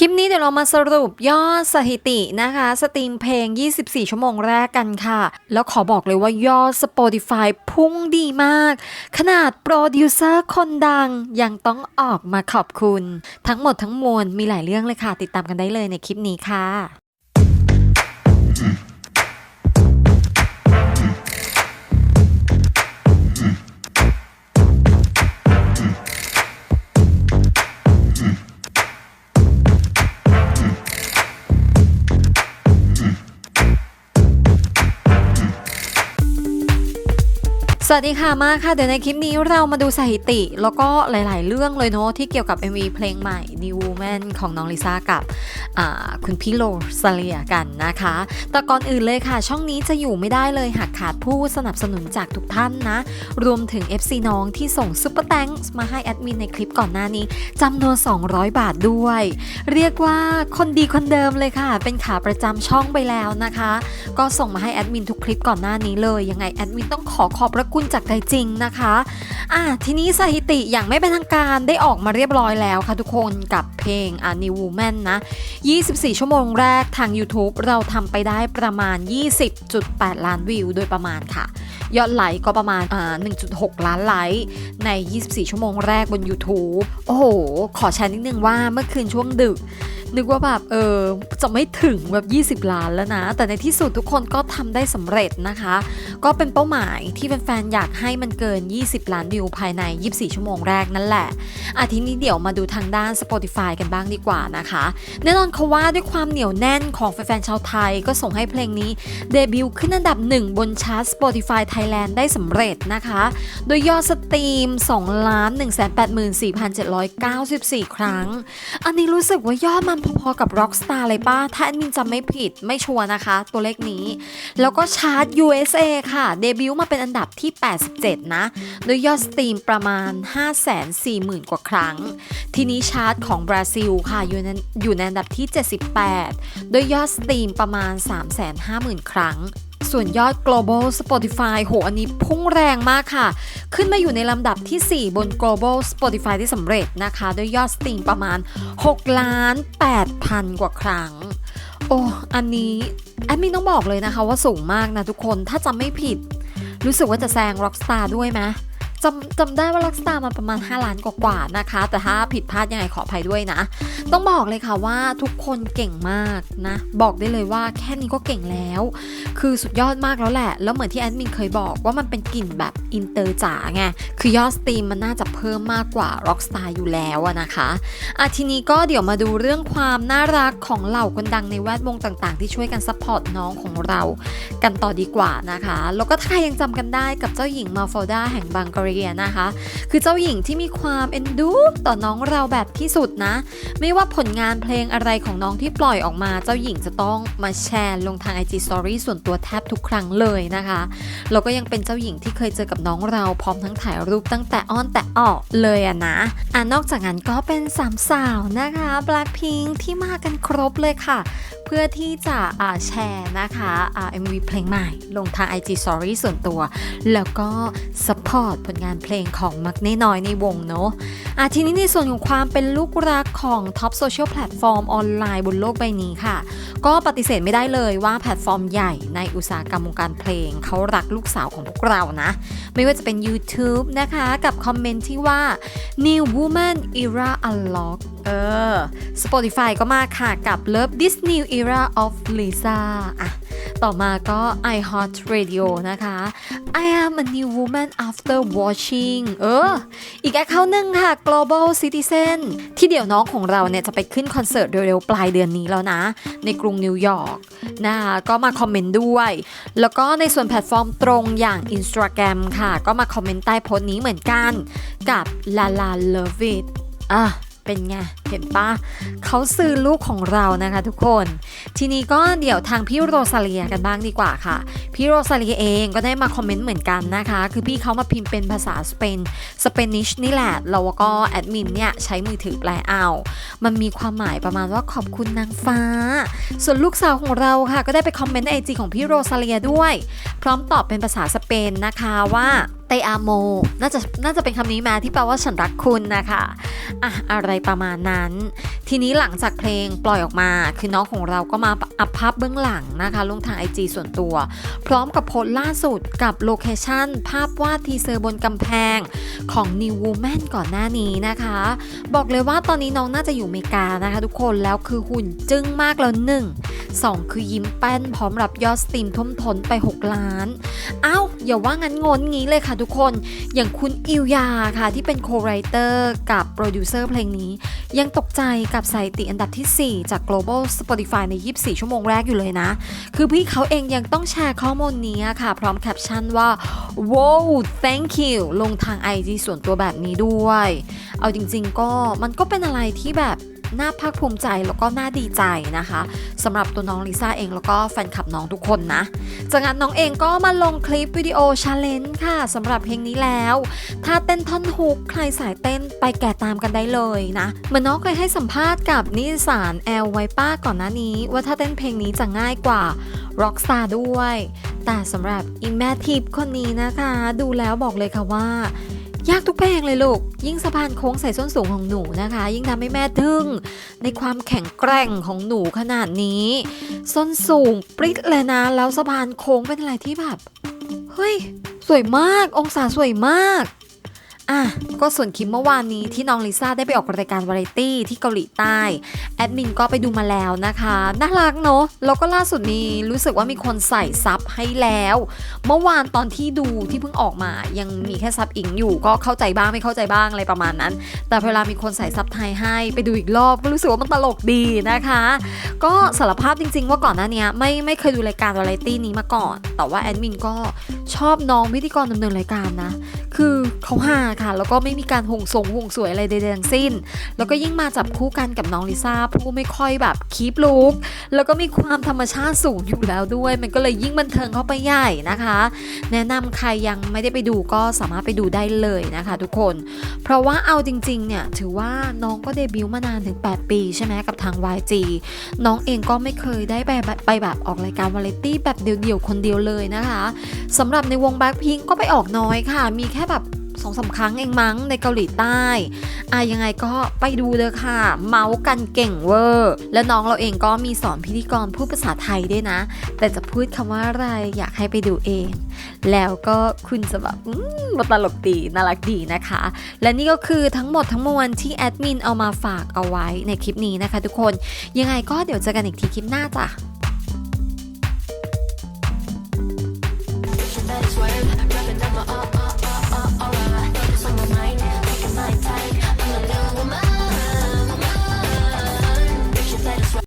คลิปนี้เดี๋ยวเรามาสรุปยอดสถิตินะคะ สตรีมเพลง 24 ชั่วโมงแรกกันค่ะ แล้วขอบอกเลยว่ายอด Spotify พุ่งดีมาก ขนาดโปรดิวเซอร์คนดังยังต้องออกมาขอบคุณ ทั้งหมดทั้งมวลมีหลายเรื่องเลยค่ะ ติดตามกันได้เลยในคลิปนี้ค่ะ สวัสดีค่ะมาค่ะ เดี๋ยวในคลิปนี้เรามาดูสถิติ แล้วก็หลาย ๆ เรื่องเลยเนาะที่เกี่ยวกับ MV เพลงใหม่ New Woman ของน้องลิซ่ากับคุณพี่โรซาเลียกันนะคะ แต่ก่อนอื่นเลยค่ะ ช่องนี้จะอยู่ไม่ได้เลยหากขาดผู้สนับสนุนจากทุกท่านนะ รวมถึง FC น้องที่ส่งซุปเปอร์แตงมาให้แอดมินในคลิปก่อนหน้านี้จำนวน 200 บาทด้วย เรียกว่าคนดีคนเดิมเลยค่ะ เป็นขาประจำช่องไปแล้วนะคะ ก็ส่งมาให้แอดมินทุกคลิปก่อนหน้านี้เลยยังไงแอดมินต้องขอขอบพระคุณุณจากใจจริงนะคะอะทีนี้สถิติอย่างไม่เป็นทางการได้ออกมาเรียบร้อยแล้วค่ะทุกคนกับเพลงอะ New Woman นะ 24 ชั่วโมงแรกทาง YouTube เราทำไปได้ประมาณ 20.8 ล้านวิวโดยประมาณค่ะ ยอดไลค์ก็ประมาณอ่า1.6 ล้านไลค์ใน 24 ชั่วโมงแรกบน YouTube โอ้โห ขอแชร์นิดนึงว่าเมื่อคืนช่วงดึก นึกว่าแบบเออจะไม่ถึงแบบ 20 ล้านแล้วนะ แต่ในที่สุดทุกคนก็ทำได้สำเร็จนะคะ ก็เป็นเป้าหมายที่แฟนๆอยากให้มันเกิน 20 ล้านวิวภายใน 24 ชั่วโมงแรกนั่นแหละ อาทีนี้เดี๋ยวมาดูทางด้าน Spotify กันบ้างดีกว่านะคะ แน่นอนเขาว่าด้วยความเหนียวแน่นของแฟนๆชาวไทย ก็ส่งให้เพลงนี้เดบิวต์ขึ้นอันดับหนึ่งบนชาร์ต Spotify Thailand ได้สำเร็จนะคะ โดยยอดสตรีม2ล้าน1 8 4 7 9 4 ครั้ง อันนี้รู้สึกว่ายอดมันพอๆกับ Rockstar เลยป้า ถ้าแอดมินจำไม่ผิดไม่ชัวร์นะคะ ตัวเลขนี้ แล้วก็ชาร์ต USA ค่ะ เดบิวต์มาเป็นอันดับที่ 87 นะ โดยยอดสตรีมประมาณ 540,000 กว่าครั้ง ทีนี้ชาร์ตของบราซิลค่ะ อยู่ในอยู่ในอันดับที่ 78 โดยยอดสตรีมประมาณ 350,000 ครั้ง ส่วนยอด global Spotify โห อันนี้พุ่งแรงมากค่ะ ขึ้นมาอยู่ในลำดับที่ 4 บน global Spotify ที่สำเร็จนะคะ ด้วยยอดสตรีมประมาณ6ล้าน8พันกว่าครั้ง โอ้ อันนี้ แอดมินต้องบอกเลยนะคะว่าสูงมากนะทุกคน ถ้าจำไม่ผิด รู้สึกว่าจะแซง Rockstar ด้วยไหม จำจำได้ว่าลักตามันประมาณ 5 ล้านกว่าๆนะคะ แต่ถ้าผิดพลาดยังไงขออภัยด้วยนะ ต้องบอกเลยค่ะว่าทุกคนเก่งมากนะ บอกได้เลยว่าแค่นี้ก็เก่งแล้ว คือสุดยอดมากแล้วแหละ แล้วเหมือนที่แอดมินเคยบอกว่ามันเป็นกลิ่นแบบอินเตอร์จ๋าไง คือยอดสตรีมมันน่าจะเพิ่มมากกว่า Rockstar อยู่แล้วนะคะอะทีนี้ก็เดี๋ยวมาดูเรื่องความน่ารักของเหล่าคนดังในแวดวงต่างๆ ที่ช่วยกันซัพพอร์ตน้องของเรากันต่อดีกว่านะคะ แล้วก็ถ้าใครยังจำกันได้กับเจ้าหญิงมาฟอลดาแห่งบังการียนะคะ คือเจ้าหญิงที่มีความเอ็นดูต่อน้องเราแบบที่สุดนะ ไม่ว่าผลงานเพลงอะไรของน้องที่ปล่อยออกมาเจ้าหญิงจะต้องมาแชร์ลงทาง IG Story ส่วนตัวแทบทุกครั้งเลยนะคะแล้วก็ยังเป็นเจ้าหญิงที่เคยเจอกับน้องเราพร้อมทั้งถ่ายรูปตั้งแต่อ้อนแต่ออกเลยอะนะอะนอกจากนั้นก็เป็นสามสาวนะคะ Blackpink ที่มากันครบเลยค่ะ เพื่อที่จะแชร์นะคะอ่า MV เพลงใหม่ ลงทาง IG Story ส่วนตัว แล้วก็สปอร์ตผลงานเพลงของมักเน่น้อยในวงเนาะอะทีนี้ในส่วนของความเป็นลูกรักของท็อปโซเชียลแพลตฟอร์มออนไลน์บนโลกใบนี้ค่ะ ก็ปฏิเสธไม่ได้เลยว่าแพลตฟอร์มใหญ่ในอุตสาหกรรมวงการเพลง เขารักลูกสาวของพวกเรานะ ไม่ว่าจะเป็น YouTube นะคะ กับคอมเมนต์ที่ว่า New Woman Era Unlock เออ Spotify ก็มาค่ะกับ Love This New Era of Lisa อะ ต่อมาก็ iHeart Radio นะคะ I am a new woman after watching เออ อีกแอคเคาท์หนึ่งค่ะ Global Citizen ที่เดี๋ยวน้องของเราเนี่ยจะไปขึ้นคอนเสิร์ตเร็วๆ ปลายเดือนนี้แล้วนะ ในกรุงนิวยอร์กนะคะก็มาคอมเมนต์ด้วย แล้วก็ในส่วนแพลตฟอร์มตรงอย่าง Instagram ค่ะ ก็มาคอมเมนต์ใต้โพสต์นี้เหมือนกัน กับ Lala Love It อะเป็นไง เห็นปะเขาซื้อลูกของเรานะคะทุกคน ทีนี้ก็เดี๋ยวทางพี่โรซาเลียกันบ้างดีกว่าค่ะ พี่โรซาเลียเองก็ได้มาคอมเมนต์เหมือนกันนะคะ คือพี่เขามาพิมพ์เป็นภาษาสเปนสเปนิชนี่แหละแล้วก็แอดมินเนี่ยใช้มือถือแปลเอา มันมีความหมายประมาณว่าขอบคุณนางฟ้า ส่วนลูกสาวของเราค่ะ ก็ได้ไปคอมเมนต์ไอจีของพี่โรซาเลียด้วย พร้อมตอบเป็นภาษาสเปนนะคะว่า เตอาโม น่าจะน่าจะเป็นคำนี้มาที่แปลว่าฉันรักคุณนะคะอะอะไรประมาณนั้น ทีนี้หลังจากเพลงปล่อยออกมา คือน้องของเราก็มาอัพภาพเบื้องหลังนะคะลงทาง IG ส่วนตัว พร้อมกับโพสล่าสุดกับโลเคชั่นภาพวาดทีเซอร์บนกำแพงของ New Woman ก่อนหน้านี้นะคะ บอกเลยว่าตอนนี้น้องน่าจะอยู่อเมริกานะคะทุกคนแล้วคือหุ่นจึ้งมากแล้วหนึ่งสองคือยิ้มแป้น พร้อมรับยอดสตรีมท่มท้นไป 6 ล้าน เอ้า อย่าว่างั้นงนงี้เลยค่ะทุกคน อย่างคุณอิวยาค่ะที่เป็นโคไรเตอร์กับโปรดิวเซอร์เพลงนี้ ยังตกใจกับสถิติอันดับที่ 4 จาก global Spotify ใน 24 ชั่วโมงแรกอยู่เลยนะ คือพี่เขาเองยังต้องแชร์ข้อมูลนี้ค่ะ พร้อมแคปชั่นว่า wow thank you ลงทาง IG ส่วนตัวแบบนี้ด้วย เอาจริงๆก็มันก็เป็นอะไรที่แบบ น่าภาคภูมิใจแล้วก็น่าดีใจนะคะสำหรับตัวน้องลิซ่าเองแล้วก็แฟนคลับน้องทุกคนนะ จากนั้นน้องเองก็มาลงคลิปวิดีโอชาเลนจ์ค่ะสำหรับเพลงนี้แล้วถ้าเต้นท่อนฮุกใครสายเต้นไปแก่ตามกันได้เลยนะเหมือนน้องเคยให้สัมภาษณ์กับนิสารแอลไวป้าก่อนหน้านี้ ว่าถ้าเต้นเพลงนี้จะง่ายกว่า Rockstar ด้วย แต่สำหรับอิมแมทิปคนนี้นะคะ ดูแล้วบอกเลยค่ะว่า ยากทุกเพลงเลยลูก ยิ่งสะพานโค้งใส่ส้นสูงของหนูนะคะ ยิ่งทำให้แม่ทึ่ง ในความแข็งแกร่งของหนูขนาดนี้ ส้นสูงปริ๊ดเลยนะ แล้วสะพานโค้งเป็นอะไรที่แบบ เฮ้ย สวยมาก องศาสวยมาก อะก็ส่วนคลิปเมื่อวานนี้ที่น้องลิซ่าได้ไปออกรายการวาไรตี้ที่เกาหลีใต้ แอดมินก็ไปดูมาแล้วนะคะ น่ารักเนอะแล้วก็ล่าสุดนี้รู้สึกว่ามีคนใส่ซับให้แล้ว เมื่อวานตอนที่ดูที่เพิ่งออกมา ยังมีแค่ซับอิงอยู่ ก็เข้าใจบ้างไม่เข้าใจบ้างอะไรประมาณนั้น แต่เวลามีคนใส่ซับไทยให้ไปดูอีกรอบก็รู้สึกว่ามันตลกดีนะคะ ก็สารภาพจริง ๆ ว่าก่อนหน้านี้ไม่ไม่เคยดูรายการวาไรตี้นี้มาก่อน แต่ว่าแอดมินก็ชอบน้องพิธีกรดำเนินรายการนะ คือเขาฮาค่ะ แล้วก็ไม่มีการหงสงหงสวยอะไรใดๆทั้งสิ้น แล้วก็ยิ่งมาจับคู่กันกับน้องลิซ่าผู้ไม่ค่อยแบบคีปลุกแล้วก็มีความธรรมชาติสูงอยู่แล้วด้วย มันก็เลยยิ่งบันเทิงเข้าไปใหญ่นะคะ แนะนำใครยังไม่ได้ไปดูก็สามารถไปดูได้เลยนะคะ ทุกคน เพราะว่าเอาจริงๆเนี่ยถือว่าน้องก็เดบิวต์มานานถึง 8 ปีใช่ไหมกับทาง YG น้องเองก็ไม่เคยได้ไปแบบไปแบบออกรายการวาไรตี้แบบเดี่ยวๆคนเดียวเลยนะคะสำหรับในวงแบ็คพิงก็ไปออกน้อยค่ะ มีแค่แบบสองสาครั้งเองมั้งในเกาหลีใต้อะยังไงก็ไปดูเลยค่ะ เมาส์กันเก่งเวอร์ และน้องเราเองก็มีสอนพิธีกรพูดภาษาไทยด้วยนะ แต่จะพูดคำว่าอะไรอยากให้ไปดูเอง แล้วก็คุณจะแบบอืมมันตลกดีน่ารักดีนะคะ และนี่ก็คือทั้งหมดทั้งมวลที่แอดมินเอามาฝากเอาไว้ในคลิปนี้นะคะทุกคน ยังไงก็เดี๋ยวเจอกันอีกทีคลิปหน้าจ้ะ Swerve, rapping down my up,